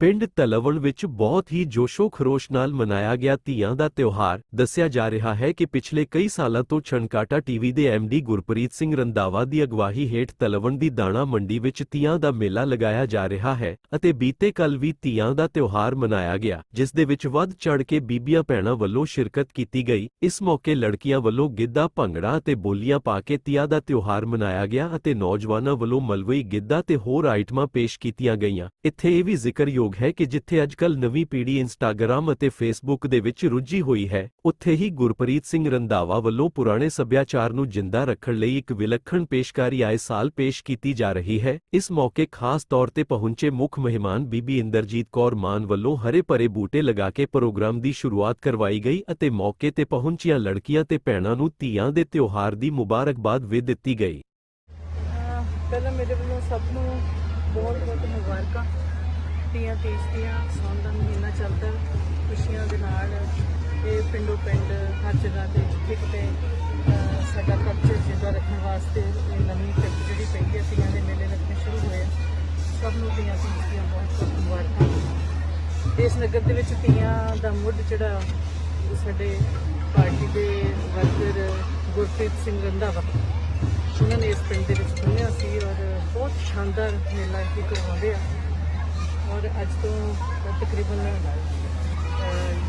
ਪਿੰਡ ਤਲਵਣ ਵਿੱਚ ਬਹੁਤ ਹੀ ਜੋਸ਼ੋ ਖਰੋਸ਼ ਨਾਲ ਮਨਾਇਆ ਗਿਆ ਧੀਆਂ ਦਾ ਤਿਉਹਾਰ। ਦੱਸਿਆ ਜਾ ਰਿਹਾ ਹੈ ਕਿ ਪਿਛਲੇ ਕਈ ਸਾਲਾਂ ਤੋਂ ਛਣਕਾਟਾ ਟੀਵੀ ਦੇ ਐਮਡੀ ਗੁਰਪ੍ਰੀਤ ਸਿੰਘ ਰੰਦਾਵਾ ਦੀ ਅਗਵਾਈ ਹੇਠ ਤਲਵਣ ਦੀ ਦਾਣਾ ਮੰਡੀ ਵਿੱਚ ਧੀਆਂ ਦਾ ਮੇਲਾ ਲਗਾਇਆ ਜਾ ਰਿਹਾ ਹੈ ਅਤੇ ਬੀਤੇ ਕੱਲ ਵੀ ਧੀਆਂ ਦਾ ਤਿਉਹਾਰ ਮਨਾਇਆ ਗਿਆ, ਜਿਸ ਦੇ ਵਿੱਚ ਵੱਧ ਚੜ ਕੇ ਬੀਬੀਆਂ ਭੈਣਾਂ ਵੱਲੋਂ ਸ਼ਿਰਕਤ ਕੀਤੀ ਗਈ। ਇਸ ਮੌਕੇ ਲੜਕੀਆਂ ਵੱਲੋਂ ਗਿੱਧਾ, ਭੰਗੜਾ ਅਤੇ ਬੋਲੀਆਂ ਪਾ ਕੇ ਤੀਆਂ ਦਾ ਤਿਉਹਾਰ ਮਨਾਇਆ ਗਿਆ ਅਤੇ ਨੌਜਵਾਨਾਂ ਵੱਲੋਂ ਮਲਵਈ ਗਿੱਧਾ ਤੇ ਹੋਰ ਆਈਟਮਾਂ ਪੇਸ਼ ਕੀਤੀਆਂ ਗਈਆਂ। ਇੱਥੇ ਇਹ ਵੀ ਜ਼ਿਕਰਯੋਗ ਹੈ ਕਿ ਜਿੱਥੇ ਅੱਜਕੱਲ ਨਵੀਂ ਪੀੜ੍ਹੀ ਇੰਸਟਾਗ੍ਰਾਮ ਅਤੇ ਫੇਸਬੁੱਕ ਦੇ ਵਿੱਚ ਰੁੱਝੀ ਹੋਈ ਹੈ, ਉੱਥੇ ਹੀ ਗੁਰਪ੍ਰੀਤ ਸਿੰਘ ਰੰਧਾਵਾ ਵੱਲੋਂ ਪੁਰਾਣੇ ਸੱਭਿਆਚਾਰ ਨੂੰ ਜਿੰਦਾ ਰੱਖਣ ਲਈ ਇੱਕ ਵਿਲੱਖਣ ਪੇਸ਼ਕਾਰੀ ਆਏ ਸਾਲ ਪੇਸ਼ ਕੀਤੀ ਜਾ ਰਹੀ ਹੈ। ਇਸ ਮੌਕੇ ਖਾਸ ਤੌਰ ਤੇ ਪਹੁੰਚੇ ਮੁੱਖ ਮਹਿਮਾਨ ਬੀਬੀ ਇੰਦਰਜੀਤ ਕੌਰ ਮਾਨ ਵੱਲੋਂ ਹਰੇ ਭਰੇ ਬੂਟੇ ਲਗਾ ਕੇ ਪ੍ਰੋਗਰਾਮ ਦੀ ਸ਼ੁਰੂਆਤ ਕਰਵਾਈ ਗਈ ਅਤੇ ਮੌਕੇ ਤੇ ਪਹੁੰਚੀਆਂ ਲੜਕੀਆਂ ਤੇ ਭੈਣਾਂ ਨੂੰ ਧੀਆਂ ਦੇ ਤਿਉਹਾਰ ਦੀ ਮੁਬਾਰਕਬਾਦ ਵੀ ਦਿੱਤੀ ਗਈ। ਪਹਿਲਾਂ ਮੇਰੇ ਵੱਲੋਂ ਸਭ ਨੂੰ ਬਹੁਤ ਬਹੁਤ ਮੁਬਾਰਕਾਂ। ਤੀਆਂ ਤੀਜ ਦੀਆਂ ਸੌਣ ਦਾ ਮਹੀਨਾ ਚੱਲਦਾ, ਖੁਸ਼ੀਆਂ ਦੇ ਨਾਲ ਇਹ ਪਿੰਡੋ ਪਿੰਡ ਹਰ ਜਗ੍ਹਾ ਤੇ ਜਿੱਥੇ ਕਿਤੇ ਸਾਡਾ ਕਲਚਰ ਜਿੰਦਾ ਰੱਖਣ ਵਾਸਤੇ ਇਹ ਨਵੀਂ ਟਿਪ ਜਿਹੜੀ ਪਈ ਹੈ, ਤੀਆਂ ਦੇ ਮੇਲੇ ਲੱਗਣੇ ਸ਼ੁਰੂ ਹੋਏ ਸਭ ਨੂੰ ਤੀਆਂ ਤੀਜ ਦੀਆਂ ਬਹੁਤ ਬਹੁਤ ਮੁਬਾਰਕਾਂ। ਇਸ ਨਗਰ ਦੇ ਵਿੱਚ ਤੀਆਂ ਦਾ ਮੁੱਢ ਜਿਹੜਾ ਸਾਡੇ ਪਾਰਟੀ ਦੇ ਵਰਕਰ ਗੁਰਪ੍ਰੀਤ ਸਿੰਘ ਰੰਧਾਵਾ, ਉਹਨਾਂ ਨੇ ਇਸ ਪਿੰਡ ਦੇ ਵਿੱਚ ਖੋਲ੍ਹਿਆ ਸੀ ਔਰ ਬਹੁਤ ਸ਼ਾਨਦਾਰ ਮੇਲਾ ਇਹ ਕਰਵਾਉਂਦੇ ਆ। ਔਰ ਅੱਜ ਤੋਂ ਤਕਰੀਬਨ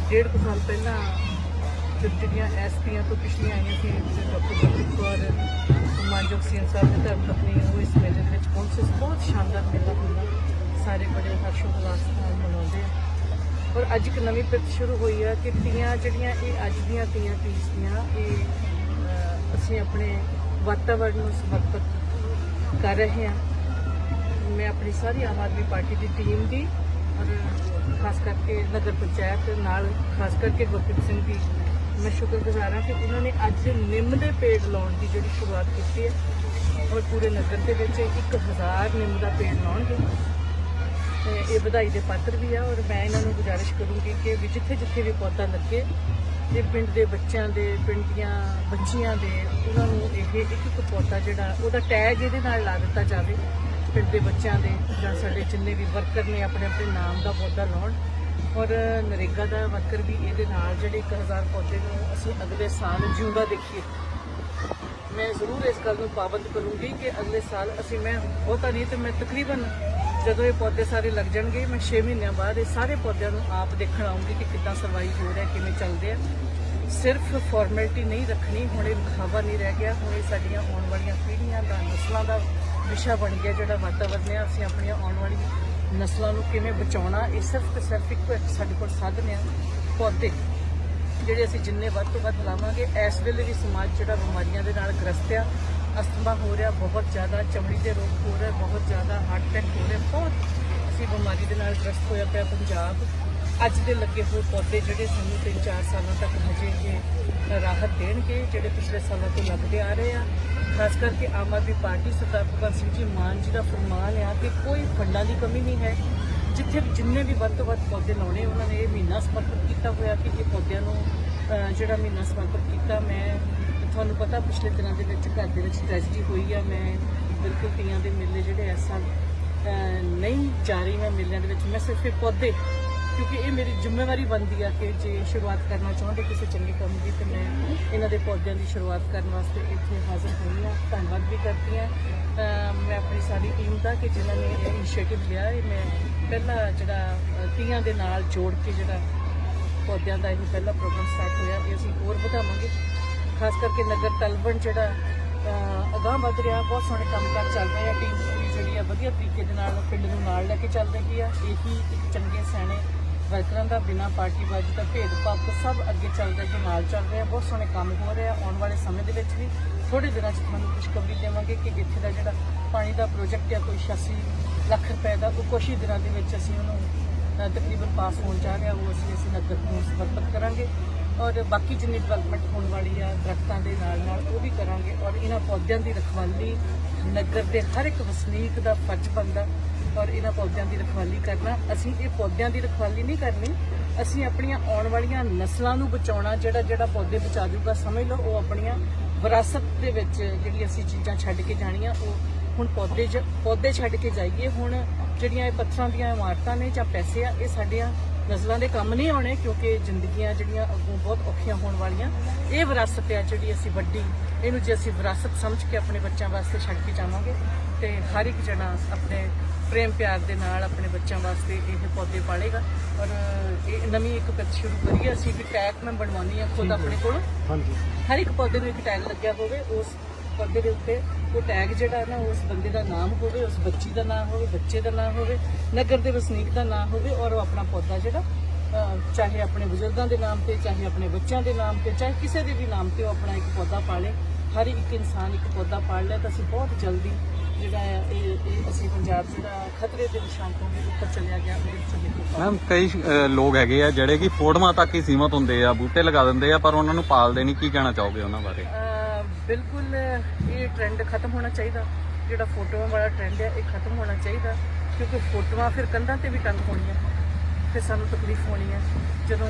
ਡੇਢ ਕੁ ਸਾਲ ਪਹਿਲਾਂ ਜਿਹੜੀਆਂ ਐਸਪੀਆਂ ਤੋਂ ਪਿਛਲੀਆਂ ਆਈਆਂ ਸੀ ਡਾਕਟਰ ਗੁਰਪ੍ਰੀਤ ਕੌਰ ਮਾਨਜੋਗ ਸਿੰਘ ਸਾਹਿਬ ਦੇ ਧਰਮ ਪਤਨੀ ਉਹ ਇਸ ਮੇਲੇ ਦੇ ਵਿੱਚ ਪਹੁੰਚੇ ਬਹੁਤ ਸ਼ਾਨਦਾਰ ਮੇਲਾ ਹੁੰਦਾ। ਸਾਰੇ ਬੜੇ ਹਰਸ਼ੋ ਉਲਾਸ ਨਾਲ ਮਨਾਉਂਦੇ ਆ। ਔਰ ਅੱਜ ਇੱਕ ਨਵੀਂ ਪ੍ਰਤ ਸ਼ੁਰੂ ਹੋਈ ਆ ਕਿ ਤੀਆਂ ਜਿਹੜੀਆਂ ਇਹ ਅੱਜ ਦੀਆਂ ਤੀਆਂ ਤੀਜ ਦੀਆਂ, ਇਹ ਅਸੀਂ ਆਪਣੇ ਵਾਤਾਵਰਣ ਨੂੰ ਸਮਰਪਿਤ ਕਰ ਰਹੇ ਹਾਂ। ਮੈਂ ਆਪਣੀ ਸਾਰੀ ਆਮ ਆਦਮੀ ਪਾਰਟੀ ਦੀ ਟੀਮ ਦੀ ਔਰ ਖਾਸ ਕਰਕੇ ਨਗਰ ਪੰਚਾਇਤ ਨਾਲ, ਖਾਸ ਕਰਕੇ ਗੁਰਪ੍ਰੀਤ ਸਿੰਘ ਦੀ ਮੈਂ ਸ਼ੁਕਰਗੁਜ਼ਾਰ ਹਾਂ ਕਿ ਉਹਨਾਂ ਨੇ ਅੱਜ ਨਿੰਮ ਦੇ ਪੇੜ ਲਾਉਣ ਦੀ ਜਿਹੜੀ ਸ਼ੁਰੂਆਤ ਕੀਤੀ ਹੈ ਔਰ ਪੂਰੇ ਨਗਰ ਦੇ ਵਿੱਚ 1000 ਨਿੰਮ ਦਾ ਪੇੜ ਲਾਉਣਗੇ। ਤੇ ਇਹ ਵਧਾਈ ਦੇ ਪਾਤਰ ਵੀ ਆ ਔਰ ਮੈਂ ਇਹਨਾਂ ਨੂੰ ਗੁਜ਼ਾਰਿਸ਼ ਕਰੂੰਗੀ ਕਿ ਵੀ ਜਿੱਥੇ ਜਿੱਥੇ ਵੀ ਪੌਦਾ ਲੱਗੇ, ਇਹ ਪਿੰਡ ਦੇ ਬੱਚਿਆਂ ਦੇ, ਪਿੰਡ ਦੀਆਂ ਬੱਚੀਆਂ ਦੇ, ਉਹਨਾਂ ਨੂੰ ਇਹ ਇੱਕ ਇੱਕ ਪੌਦਾ ਜਿਹੜਾ, ਉਹਦਾ ਟੈਗ ਇਹਦੇ ਨਾਲ ਲਾ ਦਿੱਤਾ ਜਾਵੇ ਪਿੰਡ ਦੇ ਬੱਚਿਆਂ ਦੇ ਜਾਂ ਸਾਡੇ ਜਿੰਨੇ ਵੀ ਵਰਕਰ ਨੇ ਆਪਣੇ ਆਪਣੇ ਨਾਮ ਦਾ ਪੌਦਾ ਲਾਉਣ ਔਰ ਨਰੇਗਾ ਦਾ ਵਰਕਰ ਵੀ ਇਹਦੇ ਨਾਲ ਜਿਹੜੇ 1000 ਪੌਦੇ ਨੂੰ ਅਸੀਂ ਅਗਲੇ ਸਾਲ ਜਿਉਂਦਾ ਦੇਖੀਏ। ਮੈਂ ਜ਼ਰੂਰ ਇਸ ਗੱਲ ਨੂੰ ਪਾਬੰਦ ਕਰੂੰਗੀ ਕਿ ਅਗਲੇ ਸਾਲ ਅਸੀਂ ਮੈਂ ਬਹੁਤਾ ਨਹੀਂ ਤੇ ਮੈਂ ਤਕਰੀਬਨ ਜਦੋਂ ਇਹ ਪੌਦੇ ਸਾਰੇ ਲੱਗ ਜਾਣਗੇ, ਮੈਂ 6 ਮਹੀਨਿਆਂ ਬਾਅਦ ਇਹ ਸਾਰੇ ਪੌਦਿਆਂ ਨੂੰ ਆਪ ਦੇਖਣ ਆਉਂਗੀ ਕਿ ਕਿੱਦਾਂ ਸਰਵਾਈਵ ਹੋ ਰਿਹਾ, ਕਿਵੇਂ ਚੱਲਦੇ ਆ। ਸਿਰਫ ਫਾਰਮੈਲਿਟੀ ਨਹੀਂ ਰੱਖਣੀ, ਹੁਣ ਇਹ ਦਿਖਾਵਾ ਨਹੀਂ ਰਹਿ ਗਿਆ, ਹੁਣ ਇਹ ਸਾਡੀਆਂ ਆਉਣ ਵਾਲੀਆਂ ਪੀੜ੍ਹੀਆਂ ਦਾ, ਨਸਲਾਂ ਦਾ ਵਿਸ਼ਾ ਬਣ ਗਿਆ ਜਿਹੜਾ ਵਾਤਾਵਰਨ ਹੈ, ਅਸੀਂ ਆਪਣੀਆਂ ਆਉਣ ਵਾਲੀ ਨਸਲਾਂ ਨੂੰ ਕਿਵੇਂ ਬਚਾਉਣਾ, ਇਹ ਸਿਰਫ ਤੇ ਸਿਰਫ ਇੱਕ ਸਾਡੇ ਕੋਲ ਸਾਧਨ ਆ ਪੌਦੇ, ਜਿਹੜੇ ਅਸੀਂ ਜਿੰਨੇ ਵੱਧ ਤੋਂ ਵੱਧ ਲਾਵਾਂਗੇ। ਇਸ ਵੇਲੇ ਵੀ ਸਮਾਜ ਜਿਹੜਾ ਬਿਮਾਰੀਆਂ ਦੇ ਨਾਲ ਗ੍ਰਸਤ ਆ, ਅਸਥਮਾ ਹੋ ਰਿਹਾ, ਬਹੁਤ ਜ਼ਿਆਦਾ, ਚਮੜੀ ਦੇ ਰੋਗ ਹੋ ਰਹੇ, ਬਹੁਤ ਜ਼ਿਆਦਾ ਹਾਰਟ ਅਟੈਕ ਹੋ ਰਿਹਾ, ਬਹੁਤ ਅਸੀਂ ਬਿਮਾਰੀ ਦੇ ਨਾਲ ਗ੍ਰਸਤ ਹੋਇਆ ਪਿਆ ਪੰਜਾਬ। ਅੱਜ ਦੇ ਲੱਗੇ ਹੋਏ ਪੌਦੇ ਜਿਹੜੇ ਸਾਨੂੰ 3-4 ਸਾਲਾਂ ਤੱਕ ਹਜੇ ਇਹ ਰਾਹਤ ਦੇਣਗੇ, ਜਿਹੜੇ ਪਿਛਲੇ ਸਾਲਾਂ ਤੋਂ ਲੱਗਦੇ ਆ ਰਹੇ ਆ। ਖਾਸ ਕਰਕੇ ਆਮ ਆਦਮੀ ਪਾਰਟੀ ਸਰਦਾਰ ਭਗਵੰਤ ਸਿੰਘ ਜੀ ਮਾਨ ਜੀ ਦਾ ਫਰਮਾਨ ਆ ਕਿ ਕੋਈ ਫੰਡਾਂ ਦੀ ਕਮੀ ਨਹੀਂ ਹੈ। ਜਿੱਥੇ ਵੀ ਜਿੰਨੇ ਵੀ ਵੱਧ ਤੋਂ ਵੱਧ ਪੌਦੇ ਲਾਉਣੇ, ਉਹਨਾਂ ਨੇ ਇਹ ਮਹੀਨਾ ਸਮਰਪਿਤ ਕੀਤਾ ਹੋਇਆ ਕਿ ਇਹ ਪੌਦਿਆਂ ਨੂੰ ਜਿਹੜਾ ਮਹੀਨਾ ਸਮਰਪਿਤ ਕੀਤਾ। ਮੈਂ, ਤੁਹਾਨੂੰ ਪਤਾ ਪਿਛਲੇ ਦਿਨਾਂ ਦੇ ਵਿੱਚ ਘਰ ਦੇ ਵਿੱਚ ਟ੍ਰੈਜਡੀ ਹੋਈ ਆ। ਮੈਂ ਬਿਲਕੁਲ ਤੀਆਂ ਦੇ ਮੇਲੇ ਜਿਹੜੇ ਇਸ ਸਾਲ ਨਹੀਂ ਜਾ ਰਹੀ ਮੈਂ ਮੇਲਿਆਂ ਦੇ ਵਿੱਚ। ਮੈਂ ਸਿਰਫ ਇਹ ਪੌਦੇ ਕਿਉਂਕਿ ਇਹ ਮੇਰੀ ਜ਼ਿੰਮੇਵਾਰੀ ਬਣਦੀ ਆ ਕਿ ਜੇ ਸ਼ੁਰੂਆਤ ਕਰਨਾ ਚਾਹੁੰਦੇ ਕਿਸੇ ਚੰਗੇ ਕੰਮ ਦੀ ਤੇ ਮੈਂ ਇਹਨਾਂ ਦੇ ਪੌਦਿਆਂ ਦੀ ਸ਼ੁਰੂਆਤ ਕਰਨ ਵਾਸਤੇ ਇੱਥੇ ਹਾਜ਼ਰ ਹੋਈ ਹਾਂ ਧੰਨਵਾਦ ਵੀ ਕਰਦੀ ਹਾਂ ਮੈਂ ਆਪਣੀ ਸਾਰੀ ਟੀਮ ਦਾ ਕਿ ਜਿਨ੍ਹਾਂ ਨੇ ਇਹ ਇਨੀਸ਼ੀਏਟਿਵ ਲਿਆ ਇਹ ਮੈਂ ਪਹਿਲਾ ਜਿਹੜਾ ਅਹ, ਤੀਆਂ ਦੇ ਨਾਲ ਜੋੜ ਕੇ ਜਿਹੜਾ ਪੌਦਿਆਂ ਦਾ ਇਹ ਪਹਿਲਾ ਪ੍ਰੋਗਰਾਮ ਸਟਾਰਟ ਹੋਇਆ ਇਹ ਅਸੀਂ ਹੋਰ ਵਧਾਵਾਂਗੇ। ਖਾਸ ਕਰਕੇ ਨਗਰ ਤਲਵਣ ਜਿਹੜਾ ਅਹ, ਅਗਾਂਹ ਵੱਧ ਰਿਹਾ ਬਹੁਤ ਸੋਹਣੇ ਕੰਮ ਕੰਮਕਾਰ ਚੱਲ ਰਹੇ ਆ। ਟੀਮ ਪੂਰੀ ਜਿਹੜੀ ਆ ਵਧੀਆ ਤਰੀਕੇ ਦੇ ਨਾਲ ਪਿੰਡ ਨੂੰ ਨਾਲ ਲੈ ਕੇ ਚੱਲ ਰਹੀ ਆ। ਇਹੀ ਇੱਕ ਚੰਗੇ ਸਿਆਣੇ ਵਰਕਰਾਂ ਦਾ ਬਿਨਾਂ ਪਾਰਟੀਬਾਜ਼ੀ ਦਾ ਭੇਦਭਾਵ ਤੋਂ ਸਭ ਅੱਗੇ ਚੱਲਦੇ ਜੋ ਨਾਲ ਚੱਲ ਰਿਹਾ, ਬਹੁਤ ਸੋਹਣੇ ਕੰਮ ਹੋ ਰਹੇ ਆ। ਆਉਣ ਵਾਲੇ ਸਮੇਂ ਦੇ ਵਿੱਚ ਵੀ ਥੋੜੇ ਦਿਨਾਂ 'ਚ ਤੁਹਾਨੂੰ ਖੁਸ਼ਖਬਰੀ ਦੇਵਾਂਗੇ ਕਿ ਇੱਥੇ ਦਾ ਜਿਹੜਾ ਪਾਣੀ ਦਾ ਪ੍ਰੋਜੈਕਟ ਆ, ਕੋਈ 86 ਲੱਖ ਰੁਪਏ ਦਾ, ਉਹ ਕੁਛ ਹੀ ਦਿਨਾਂ ਦੇ ਵਿੱਚ ਅਸੀਂ ਉਹਨੂੰ ਤਕਰੀਬਨ ਪਾਸ ਹੋਣ ਜਾ ਰਿਹਾ, ਉਹ ਅਸੀਂ ਅਸੀਂ ਨਗਰ ਨੂੰ ਸਮਰਪਿਤ ਕਰਾਂਗੇ। ਔਰ ਬਾਕੀ ਜਿੰਨੀ ਡਿਵੈਲਪਮੈਂਟ ਹੋਣ ਵਾਲੀ ਆ, ਦਰਖਤਾਂ ਦੇ ਨਾਲ ਨਾਲ ਉਹ ਵੀ ਕਰਾਂਗੇ। ਔਰ ਇਹਨਾਂ ਪੌਦਿਆਂ ਦੀ ਰਖਵਾਲੀ ਨਗਰ ਦੇ ਹਰ ਇੱਕ ਵਸਨੀਕ ਦਾ ਫਰਜ਼ ਬਣਦਾ। ਔਰ ਇਹਨਾਂ ਪੌਦਿਆਂ ਦੀ ਰਖਵਾਲੀ ਕਰਨਾ, ਅਸੀਂ ਇਹ ਪੌਦਿਆਂ ਦੀ ਰਖਵਾਲੀ ਨਹੀਂ ਕਰਨੀ। ਅਸੀਂ ਆਪਣੀਆਂ ਆਉਣ ਵਾਲੀਆਂ ਨਸਲਾਂ ਨੂੰ ਬਚਾਉਣਾ, ਜਿਹੜਾ ਜਿਹੜਾ ਪੌਦੇ ਬਚਾ ਜੂਗਾ, ਸਮਝ ਲਓ, ਉਹ ਆਪਣੀਆਂ ਵਿਰਾਸਤ ਦੇ ਵਿੱਚ ਜਿਹੜੀ ਅਸੀਂ ਚੀਜ਼ਾਂ ਛੱਡ ਕੇ ਜਾਣੀਆਂ, ਉਹ ਹੁਣ ਪੌਦੇ ਜ- ਪੌਦੇ ਛੱਡ ਕੇ ਜਾਈਏ। ਹੁਣ ਜਿਹੜੀਆਂ ਇਹ ਪੱਥਰਾਂ ਦੀਆਂ ਇਮਾਰਤਾਂ ਨੇ ਜਾਂ ਪੈਸੇ ਆ, ਇਹ ਸਾਡੀਆਂ ਨਸਲਾਂ ਦੇ ਕੰਮ ਨਹੀਂ ਆਉਣੇ, ਕਿਉਂਕਿ ਜ਼ਿੰਦਗੀਆਂ ਜਿਹੜੀਆਂ ਅੱਗੋਂ ਬਹੁਤ ਔਖੀਆਂ ਹੋਣ ਵਾਲੀਆਂ। ਇਹ ਵਿਰਾਸਤ ਆ ਜਿਹੜੀ ਅਸੀਂ ਵੱਡੀ, ਇਹਨੂੰ ਜੇ ਅਸੀਂ ਵਿਰਾਸਤ ਸਮਝ ਕੇ ਆਪਣੇ ਬੱਚਿਆਂ ਵਾਸਤੇ ਛੱਡ ਕੇ ਜਾਵਾਂਗੇ। ਤੇ ਹਰ ਇੱਕ ਜਣਾ ਆਪਣੇ ਪ੍ਰੇਮ ਪਿਆਰ ਦੇ ਨਾਲ ਆਪਣੇ ਬੱਚਿਆਂ ਵਾਸਤੇ ਇਹ ਪੌਦੇ ਪਾਲੇਗਾ। ਔਰ ਇਹ ਨਵੀਂ ਇੱਕ ਪਿੱਛ ਸ਼ੁਰੂ ਕਰੀਏ ਅਸੀਂ ਵੀ ਟੈਗ ਮੈਂ ਬਣਵਾਉਣੀ ਆ ਖੁਦ ਆਪਣੇ ਕੋਲ। ਹਾਂਜੀ। ਹਰ ਇੱਕ ਪੌਦੇ ਨੂੰ ਇੱਕ ਟੈਗ ਲੱਗਿਆ ਹੋਵੇ ਉਸ ਪੌਦੇ ਦੇ ਉੱਤੇ ਉਹ ਟੈਗ ਜਿਹੜਾ ਨਾ ਉਸ ਬੰਦੇ ਦਾ ਨਾਮ ਹੋਵੇ ਉਸ ਬੱਚੀ ਦਾ ਨਾਮ ਹੋਵੇ ਬੱਚੇ ਦਾ ਨਾਮ ਹੋਵੇ ਨਗਰ ਦੇ ਵਸਨੀਕ ਦਾ ਨਾਮ ਹੋਵੇ ਔਰ ਉਹ ਆਪਣਾ ਪੌਦਾ ਜਿਹੜਾ ਚਾਹੇ ਆਪਣੇ ਬਜ਼ੁਰਗਾਂ ਦੇ ਨਾਮ ਤੇ ਚਾਹੇ ਆਪਣੇ ਬੱਚਿਆਂ ਦੇ ਨਾਮ ਤੇ ਚਾਹੇ ਕਿਸੇ ਦੇ ਵੀ ਨਾਮ ਤੇ ਉਹ ਆਪਣਾ ਇੱਕ ਪੌਦਾ ਪਾਲੇ। ਹਰ ਇੱਕ ਇਨਸਾਨ ਇੱਕ ਪੌਦਾ ਪਾਲ ਲਿਆ ਤਾਂ ਅਸੀਂ ਬਹੁਤ ਜਲਦੀ ਜਿਹੜਾ ਇਹ ਅਸੀਂ ਪੰਜਾਬ ਜਿਹੜਾ ਖਤਰੇ ਦੇ ਨਿਸ਼ਾਨ ਤੋਂ ਵੀ ਉੱਪਰ ਚਲਿਆ ਗਿਆ ਉਹਦੇ ਵਿੱਚ ਨਿਕਲ ਮੈਮ ਕਈ ਲੋਕ ਹੈਗੇ ਆ ਜਿਹੜੇ ਕਿ ਫੋਟੋਆਂ ਤੱਕ ਹੀ ਸੀਮਤ ਹੁੰਦੇ ਆ ਬੂਟੇ ਲਗਾ ਦਿੰਦੇ ਆ ਪਰ ਉਹਨਾਂ ਨੂੰ ਪਾਲਦੇ ਨਹੀਂ। ਕੀ ਕਹਿਣਾ ਚਾਹੋਗੇ ਉਹਨਾਂ ਬਾਰੇ? ਬਿਲਕੁਲ ਇਹ ਟ੍ਰੈਂਡ ਖਤਮ ਹੋਣਾ ਚਾਹੀਦਾ। ਜਿਹੜਾ ਫੋਟੋਆਂ ਵਾਲਾ ਟ੍ਰੈਂਡ ਹੈ ਇਹ ਖਤਮ ਹੋਣਾ ਚਾਹੀਦਾ ਕਿਉਂਕਿ ਫੋਟੋਆਂ ਫਿਰ ਕੰਧਾਂ ਤੇ ਵੀ ਟੰਗ ਹੋਣੀਆਂ ਫਿਰ ਸਾਨੂੰ ਤਕਲੀਫ ਹੋਣੀ ਹੈ ਜਦੋਂ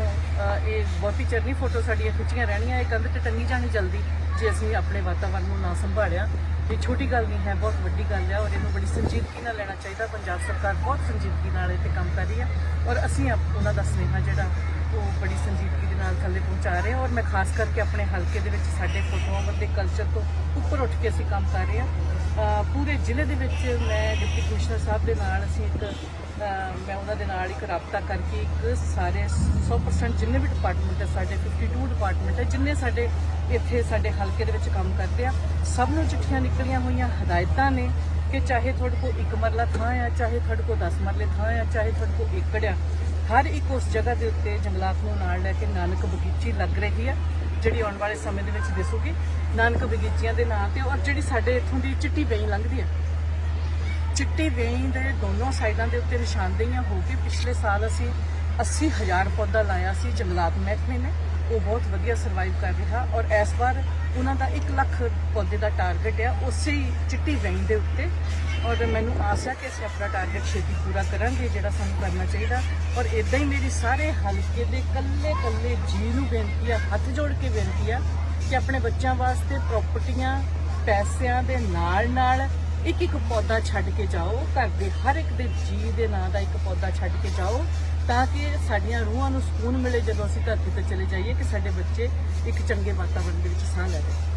ਇਹ ਬਹੁਤੀ ਚਿਰ ਨਹੀਂ ਫੋਟੋ ਸਾਡੀਆਂ ਖਿੱਚੀਆਂ ਰਹਿਣੀਆਂ ਇਹ ਕੰਧ ਤੇ ਟੰਗੀ ਜਾਣੀ ਜਲਦੀ ਜੇ ਅਸੀਂ ਆਪਣੇ ਵਾਤਾਵਰਣ ਨੂੰ ਨਾ ਸੰਭਾਲਿਆ ਇਹ ਛੋਟੀ ਗੱਲ ਨਹੀਂ ਹੈ, ਬਹੁਤ ਵੱਡੀ ਗੱਲ ਹੈ ਔਰ ਇਹਨੂੰ ਬੜੀ ਸੰਜੀਦਗੀ ਨਾਲ ਲੈਣਾ ਚਾਹੀਦਾ। ਪੰਜਾਬ ਸਰਕਾਰ ਬਹੁਤ ਸੰਜੀਦਗੀ ਨਾਲ ਇਹ ਤੇ ਕੰਮ ਕਰ ਰਹੀ ਹੈ ਔਰ ਅਸੀਂ ਆਪ- ਉਹਨਾਂ ਦਾ ਸੁਨੇਹਾ ਜਿਹੜਾ ਉਹ ਬੜੀ ਸੰਜੀਦਗੀ ਦੇ ਨਾਲ ਥੱਲੇ ਪਹੁੰਚਾ ਰਹੇ ਹਾਂ ਔਰ ਮੈਂ ਖਾਸ ਕਰਕੇ ਆਪਣੇ ਹਲਕੇ ਦੇ ਵਿੱਚ ਸਾਡੇ ਫੋਟੋਆਂ ਦੇ ਕਲਚਰ ਤੋਂ ਉੱਪਰ ਉੱਠ ਕੇ ਅਸੀਂ ਕੰਮ ਕਰ ਰਹੇ ਹਾਂ ਪੂਰੇ ਜ਼ਿਲ੍ਹੇ ਦੇ ਵਿੱਚ ਮੈਂ ਡਿਪਟੀ ਕਮਿਸ਼ਨਰ ਸਾਹਿਬ ਦੇ ਨਾਲ ਅਸੀਂ ਇੱਕ ਮੈਂ ਉਹਨਾਂ ਦੇ ਨਾਲ ਇੱਕ ਰਾਬਤਾ ਕਰਕੇ ਇੱਕ ਸਾਰੇ 100% ਜਿੰਨੇ ਵੀ ਡਿਪਾਰਟਮੈਂਟ ਹੈ ਸਾਡੇ 52 ਡਿਪਾਰਟਮੈਂਟ ਹੈ ਜਿੰਨੇ ਸਾਡੇ ਇੱਥੇ ਸਾਡੇ ਹਲਕੇ ਦੇ ਵਿੱਚ ਕੰਮ ਕਰਦੇ ਆ, ਸਭ ਨੂੰ ਚਿੱਠੀਆਂ ਨਿਕਲੀਆਂ ਹੋਈਆਂ, ਹਦਾਇਤਾਂ ਨੇ ਕਿ ਚਾਹੇ ਤੁਹਾਡੇ ਕੋਲ ਇੱਕ ਮਰਲਾ ਥਾਂ ਆ, ਚਾਹੇ ਤੁਹਾਡੇ ਕੋਲ 10 ਮਰਲੇ ਥਾਂ ਆ, ਚਾਹੇ ਤੁਹਾਡੇ ਕੋਲ ਏਕੜ ਆ ਹਰ ਇੱਕ ਉਸ ਜਗ੍ਹਾ ਦੇ ਉੱਤੇ ਜੰਗਲਾਤ ਨੂੰ ਨਾਲ ਲੈ ਕੇ ਨਾਨਕ ਬਗੀਚੀ ਲੱਗ ਰਹੀ ਆ ਜਿਹੜੀ ਆਉਣ ਵਾਲੇ ਸਮੇਂ ਦੇ ਵਿੱਚ ਦਿਸੂਗੀ। ਨਾਨਕ ਬਗੀਚੀਆਂ ਦੇ ਨਾਂ ਤੇ ਔਰ ਜਿਹੜੀ ਸਾਡੇ ਇੱਥੋਂ ਦੀ ਚਿੱਟੀ ਬੇਈ ਲੰਘਦੀ ਆ ਚਿੱਟੀ ਵੇਈ ਦੇ ਦੋਨੋਂ ਸਾਈਡਾਂ ਦੇ ਉੱਤੇ ਨਿਸ਼ਾਨਦੇਹੀਆਂ ਹੋ ਕੇ ਪਿਛਲੇ ਸਾਲ ਅਸੀਂ 80000 ਪੌਦਾ ਲਾਇਆ ਸੀ ਜੰਗਲਾਤ ਮਹਿਕਮੇ ਨੇ। ਉਹ ਬਹੁਤ ਵਧੀਆ ਸਰਵਾਈਵ ਕਰ ਰਿਹਾ ਔਰ ਇਸ ਵਾਰ ਉਹਨਾਂ ਦਾ 1 ਲੱਖ ਪੌਦੇ ਦਾ ਟਾਰਗੇਟ ਆ, ਉਸੇ ਹੀ ਚਿੱਟੀ ਵੇਈ ਦੇ ਉੱਤੇ। ਔਰ ਮੈਨੂੰ ਆਸ ਹੈ ਕਿ ਅਸੀਂ ਆਪਣਾ ਟਾਰਗੇਟ ਛੇਤੀ ਪੂਰਾ ਕਰਾਂਗੇ, ਜਿਹੜਾ ਸਾਨੂੰ ਕਰਨਾ ਚਾਹੀਦਾ। ਔਰ ਇਦਾਂ ਹੀ ਮੇਰੀ ਸਾਰੇ ਹਲਕੇ ਦੇ ਕੱਲੇ ਕੱਲੇ ਜੀ ਨੂੰ ਬੇਨਤੀ ਆ, ਹੱਥ ਜੋੜ ਕੇ ਬੇਨਤੀ ਆ ਕਿ ਆਪਣੇ ਬੱਚਿਆਂ ਵਾਸਤੇ ਪ੍ਰਾਪਰਟੀਆਂ ਪੈਸਿਆਂ ਦੇ ਨਾਲ ਨਾਲ ਇੱਕ ਇੱਕ ਪੌਦਾ ਛੱਡ ਕੇ ਜਾਓ। ਘਰ ਦੇ ਹਰ ਇੱਕ ਦੇ ਜੀ ਦੇ ਨਾਂ ਦਾ ਇੱਕ ਪੌਦਾ ਛੱਡ ਕੇ ਜਾਓ। ਤਾਂ ਕਿ ਸਾਡੀਆਂ ਰੂਹਾਂ ਨੂੰ ਸਕੂਨ ਮਿਲੇ ਜਦੋਂ ਅਸੀਂ ਧਰਤੀ ਤੇ ਚਲੇ ਜਾਈਏ ਕਿ ਸਾਡੇ ਬੱਚੇ ਇੱਕ ਚੰਗੇ ਵਾਤਾਵਰਣ ਦੇ ਵਿੱਚ ਸਾਹ ਲੈ ਰਹੇ।